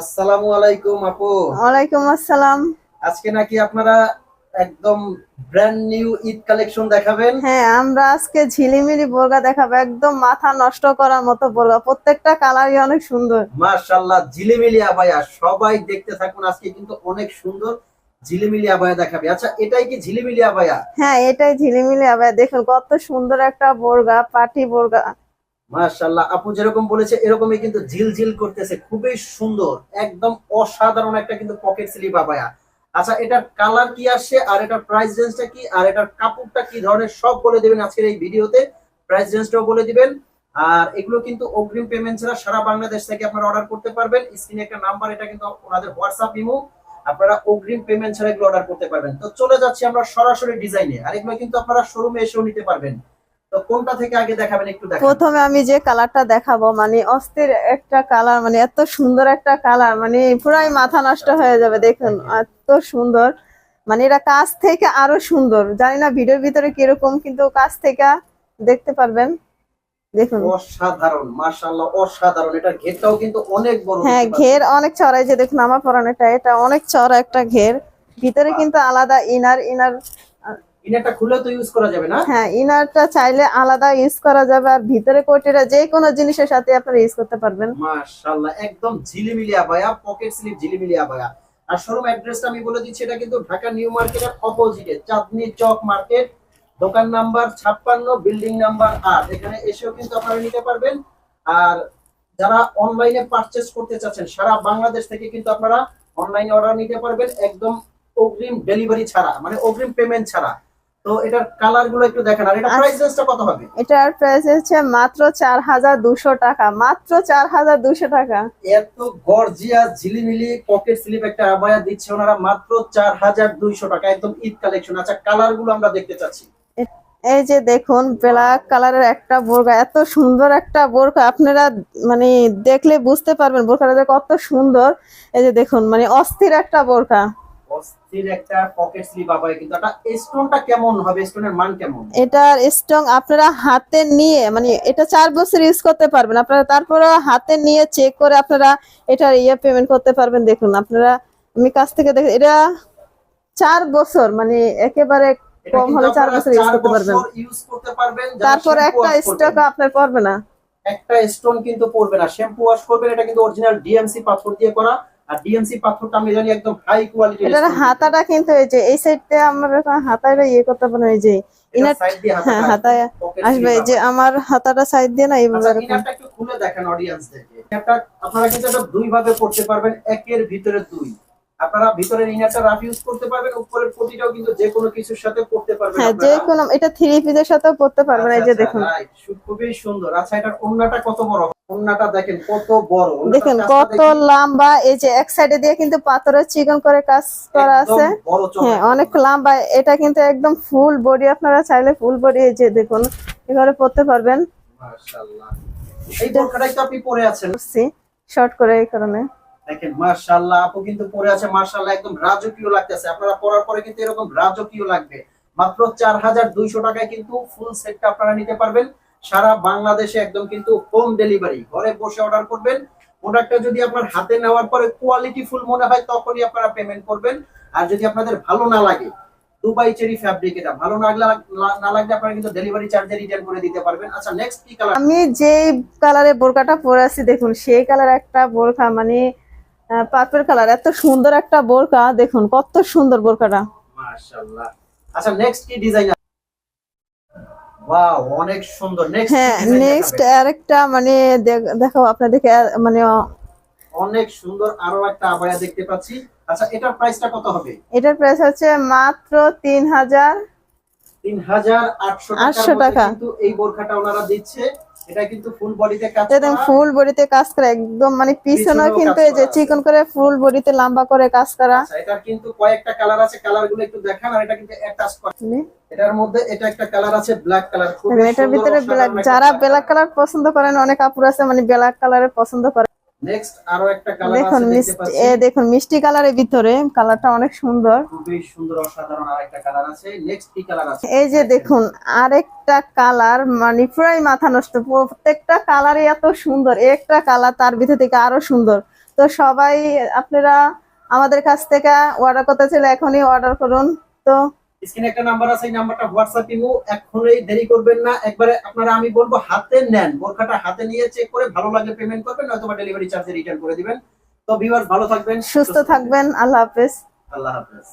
আসসালামু আলাইকুম আপু। ওয়ালাইকুম আসসালাম। আজকে নাকি আপনারা একদম ব্র্যান্ড নিউ ঈদ কালেকশন দেখাবেন? হ্যাঁ আমরা আজকে ঝিলিমিলি বোরগা দেখাবো। একদম মাথা নষ্ট করার মতো বোরগা। প্রত্যেকটা কালারই অনেক সুন্দর। মাশাআল্লাহ ঝিলিমিলি আবায়া। সবাই দেখতে থাকুন আজকে কিন্তু অনেক সুন্দর ঝিলিমিলি আবায়া দেখাবে। আচ্ছা এটাই কি ঝিলিমিলি আবায়া? হ্যাঁ এটাই ঝিলিমিলি আবার দেখুন কত সুন্দর একটা বোরগা পাটি বোরগা। মাশাআল্লাহ, আপু যেরকম বলেছে, এরকমই কিন্তু ঝিলঝিল করতেছে, খুবই সুন্দর, একদম অসাধারণ একটা কিন্তু পকেট স্লিপ আবায়া আচ্ছা এটার কালার কি আসছে আর এটার প্রাইস রেঞ্জটা কি, আর এটার কাপড়টা কি ধরনের, সব বলে দেবেন আজকের এই ভিডিওতে প্রাইস রেঞ্জটাও বলে দিবেন। আর এগুলো কিন্তু অগ্রিম পেমেন্ট ছাড়া সারা বাংলাদেশ থেকে আপনারা অর্ডার করতে পারবেন স্ক্রিনে একটা নাম্বার এটা কিন্তু ওনাদের হোয়াটসঅ্যাপ ইমো, আপনারা অগ্রিম পেমেন্ট ছাড়া এগুলো অর্ডার করতে পারবেন। তো চলে যাচ্ছি আমরা সরাসরি ডিজাইনে আর এগুলো কিন্তু আপনারা শোরুমে এসেও নিতে পারবেন। কোনটা থেকে আগে দেখাবেন একটু দেখাবেন প্রথমে আমি যে কালারটা দেখাবো মানে অস্থির একটা কালার মানে এত সুন্দর একটা কালার মানে পুরাই মাথা নষ্ট হয়ে যাবে দেখুন এত সুন্দর। মানে এটা কাছ থেকে আরও সুন্দর জানি না ভিডিওর ভিতরে কীরকম কিন্তু কাছ থেকে দেখতে পারবেন। দেখুন। অসাধারণ মাশাআল্লাহ অসাধারণ। এটার ঘেরটাও কিন্তু অনেক বড় হ্যাঁ ঘের অনেক চড়াই যে দেখুন আমার পরানোটা এটা অনেক চড়া একটা ঘের। ভিতরে কিন্তু আলাদা ইনার ইনার। ইনারটা খুলে তো ইউজ করা যাবে না? হ্যাঁ ইনারটা চাইলে আলাদা ইউজ করা যাবে আর ভিতরে কোটিটা যে কোনো জিনিসের সাথে আপনারা ইউজ করতে পারবেন। মাশাআল্লাহ একদম ঝিলিমিলি আবায়া পকেট স্লিপ ঝিলিমিলি আবায়া। আর শোরুম অ্যাড্রেসটা আমি বলে দিচ্ছি এটা কিন্তু ঢাকা নিউ মার্কেটের অপোজিটে চাঁদনি চক মার্কেট দোকান নাম্বার ছাপ্পান্ন বিল্ডিং নাম্বার আট। এখানে এসেও কিন্তু আপনারা নিতে পারবেন। আর যারা অনলাইনে পারচেস করতে চাচ্ছেন সারা বাংলাদেশ থেকে কিন্তু আপনারা অনলাইনে অর্ডার নিতে পারবেন একদম অগ্রিম ডেলিভারি ছাড়া মানে অগ্রিম পেমেন্ট ছাড়া। তো এটার কালারগুলো একটু দেখেন আর এটা আচ্ছা। প্রাইস রেঞ্জটা কত হবে? এটার প্রাইস হচ্ছে মাত্র টাকা মাত্র এত গর্জিয়াস ঝিলিমিলি পকেট স্লিপ একটা আবায়া দিচ্ছে ওনারা মাত্র চার হাজার দুইশো টাকা একদম ঈদ কালেকশন আচ্ছা কালারগুলো আমরা দেখতে চাচ্ছি। এই যে দেখুন ব্ল্যাক কালারের একটা বোরকা এত সুন্দর একটা বোরকা আপনারা মানে দেখলে বুঝতে পারবেন বোরকাটা কত সুন্দর। এই যে দেখুন মানে অস্থির একটা বোরকা একটা পকেট আবায়া কিন্তু এটা স্টোনটা কেমন হবে? স্টোনের মান কেমন? এটার স্ট্রং আপনারা হাতে নিয়ে মানে এটা চার বছর ইউজ করতে পারবেন। আপনারা তারপরে হাতে নিয়ে চেক করে আপনারা এটার ইয়ে পেমেন্ট করতে পারবেন। দেখুন আপনারা আমি কাছ থেকে দেখ এটা চার বছর মানে একেবারে কম হলে চার বছর ইউজ করতে পারবেন। তারপর একটা স্টক আপনার পড়বে না। একটা স্টোন কিন্তু পড়বে না শ্যাম্পু ওয়াশ করবেন এটা কিন্তু অরিজিনাল ডিএমসি পাথর দিয়ে করা। আর ডিএমসি পাথরটা আমি জানি একদম হাই কোয়ালিটি এটার হাতাটা কিন্তু এই যে এই সাইডতে আমরা হাতাটা ইয়ে করতে পারব এই যে ইনার সাইড দিয়ে হ্যাঁ হাতায় আসবে যে আমার হাতাটা সাইড দিয়ে না এইভাবে আচ্ছা, এরকম। একটু খুলে দেখেন অডিয়েন্সদেরকে এটা আপনারা কিন্তু এটা দুই ভাবে পড়তে পারবেন একের ভিতরে দুই। আপনারা ভিতরের ইনারটা রাফ ইউজ করতে পারবেন উপরের পটিটাও কিন্তু যে কোনো কিছুর সাথে পড়তে পারবেন হ্যাঁ যে কোনো এটা থ্রি পিসের সাথেও পড়তে পারবেন এই যে আচ্ছা, আচ্ছা, দেখুন। খুবই সুন্দর। আচ্ছা এটার ওন্নাটা কত বড় ওন্নাটা দেখেন কত বড় দেখেন কত লম্বা এই যে এক সাইডে দিয়ে কিন্তু পাথরের চিকন করে কাজ করা আছে। হ্যাঁ অনেক লম্বা এটা কিন্তু একদম ফুল বডি আপনারা চাইলে ফুল বডি এই যে দেখুন এভাবে পড়তে পারবেন। মাশাআল্লাহ। এই বোরখাটাই তো আপনি পরে আছেন। শর্ট করে এই কারণে। দেখেন, মাশাআল্লাহ, আপু কিন্তু পরে আছে, মাশাআল্লাহ, একদম রাজকীয় লাগতেছে। আপনারা পরার পরে কিন্তু এরকম রাজকীয় লাগবে। মাত্র চার হাজার দুইশো টাকায় কিন্তু ফুল সেটটা আপনারা নিতে পারবেন। সারা বাংলাদেশে একদম কিন্তু হোম ডেলিভারি ঘরে বসে অর্ডার করবেন। প্রোডাক্টটা যদি আপনার হাতে নেওয়ার পরে কোয়ালিটি ফুল মনে হয়, তখনই আপনারা পেমেন্ট করবেন। আর যদি আপনাদের ভালো না লাগে, দুবাই চেরি ফ্যাব্রিক এটা, ভালো না লাগলে না লাগলে আপনারা কিন্তু ডেলিভারি চার্জে রিটার্ন করে দিতে পারবেন। আচ্ছা নেক্সট কি কালার আমি যে কালারের বোরকাটা পরে আছি, দেখুন, সেই কালার একটা বোরকা মানে পার্পল কালার এত সুন্দর একটা বোরকা দেখুন কত সুন্দর বোরকাটা। মাশাআল্লাহ। আচ্ছা নেক্সট কি ডিজাইন ওয়াও অনেক সুন্দর। নেক্সট হ্যাঁ নেক্সট আরেকটা মানে দেখ- আপনাদেরকে মানে অনেক সুন্দর আরও একটা আবায়া দেখতে পাচ্ছি। আচ্ছা এটার প্রাইসটা কত হবে? এটার প্রাইস হচ্ছে মাত্র তিন হাজার তিন হাজার আটশো 800 টাকা। কিন্তু এই বোরখাটা ওনারা দিচ্ছে। এটা কিন্তু ফুল বডিতে কাজ একদম করা। ফুল বডিতে কাজ করা একদম মানে পিছনেও কিন্তু এই যে চিকন করে ফুল বডিতে লম্বা করে কাজ করা। আচ্ছা কিন্তু কয়েকটা কালার আছে কালার একটু দেখান আর এটা কিন্তু অ্যাটাচ করা। এটার মধ্যে এটা একটা কালার আছে ব্ল্যাক কালার এটার ভিতরে ব্ল্যাক যারা ব্ল্যাক কালার পছন্দ করেন অনেক আপুর আছে মানে ব্ল্যাক কালারের পছন্দ করে নেক্সট আরও একটা কালার দেখুন এ দেখুন মিষ্টি কালারের ভিতরে কালারটা অনেক সুন্দর। খুবই সুন্দর অসাধারণ আরেকটা কালার আছে। নেক্সট কি কালার আছে? এই যে দেখুন আরেকটা কালার মানে পুরাই মাথা নষ্ট। প্রত্যেকটা কালারই এত সুন্দর। একটা কালার তার ভিতর থেকে আরও সুন্দর। তো সবাই আপনারা আমাদের কাছ থেকে অর্ডার করতে চাইলে এখনই অর্ডার করুন। তো স্ক্রিনে একটা নাম্বার আছে এই নাম্বারটা হোয়াটসঅ্যাপ ইমো। এখনই দেরি করবেন না। একবারে আপনারা আমি বলব হাতে নেন। বোরখাটা হাতে নিয়ে চেক করে ভালো লাগে পেমেন্ট করবেন নয়তো ডেলিভারি চার্জে রিটার্ন করে দিবেন। তো ভিউয়ার্স ভালো থাকবেন সুস্থ থাকবেন। আল্লাহ হাফেজ। আল্লাহ হাফেজ।